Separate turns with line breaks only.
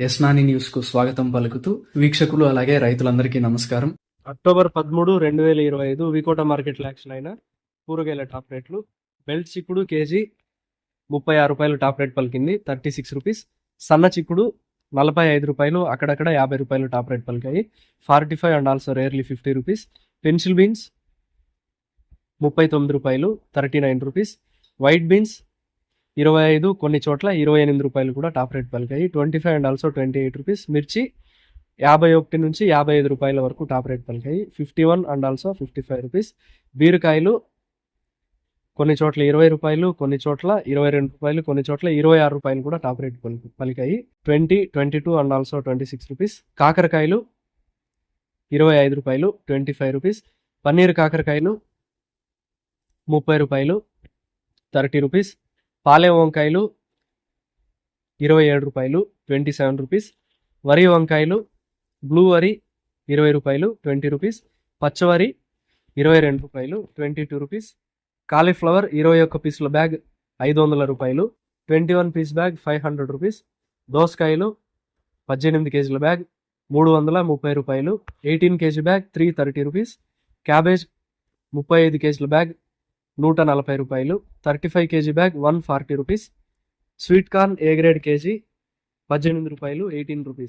యస్నాని న్యూస్కు స్వాగతం పలుకుతూ వీక్షకులు అలాగే రైతులందరికీ నమస్కారం.
అక్టోబర్ పదమూడు రెండు వేల ఇరవై ఐదు వికోట మార్కెట్లో యాక్షన్ అయిన కూరగాయల టాప్ రేట్లు. బెల్ట్ చిక్కుడు కేజీ ముప్పై ఆరు రూపాయలు టాప్ రేట్ పలికింది థర్టీ సిక్స్ రూపీస్. సన్న చిక్కుడు నలభై ఐదు రూపాయలు అక్కడక్కడ యాభై రూపాయలు top rate పలికాయి. Forty five and also rarely fifty rupees. Pencil beans ముప్పై తొమ్మిది రూపాయలు thirty nine rupees. White beans ఇరవై ఐదు కొన్ని చోట్ల ఇరవై ఎనిమిది రూపాయలు కూడా top rate పలికాయి. Twenty five and also twenty eight rupees. మిర్చి యాభై ఒకటి నుంచి యాభై ఐదు రూపాయల వరకు top rate పలికాయి. Fifty one and also fifty five rupees. బీరకాయలు కొన్ని చోట్ల ఇరవై రూపాయలు కొన్ని చోట్ల ఇరవై రెండు రూపాయలు కొన్ని చోట్ల ఇరవై ఆరు రూపాయలు కూడా top rate పలికాయి. Twenty twenty two and also twenty six rupees. కాకరకాయలు ఇరవై ఐదు రూపాయలు ట్వంటీ ఫైవ్ రూపీస్. పన్నీర్ కాకరకాయలు ముప్పై రూపాయలు థర్టీ రూపీస్. పాలెం వంకాయలు ఇరవై ఏడు రూపాయలు ట్వంటీ సెవెన్ రూపీస్. వరి వంకాయలు బ్లూ వరి ఇరవై రూపాయలు ట్వంటీ రూపీస్. పచ్చవరి ఇరవై రెండు రూపాయలు ట్వంటీ టూ రూపీస్. కాలీఫ్లవర్ ఇరవై ఒక్క పీసుల బ్యాగ్ ఐదు వందల రూపాయలు twenty one piece bag five hundred rupees. దోసకాయలు పద్దెనిమిది కేజీల బ్యాగ్ మూడు వందల ముప్పై రూపాయలు eighteen KG bag three thirty rupees. Cabbage ముప్పై ఐదు కేజీల బ్యాగ్ నూట నలభై రూపాయలు thirty five KG bag one forty rupees. Sweet corn A grade KG పద్దెనిమిది రూపాయలు ఎయిటీన్ రూపీస్.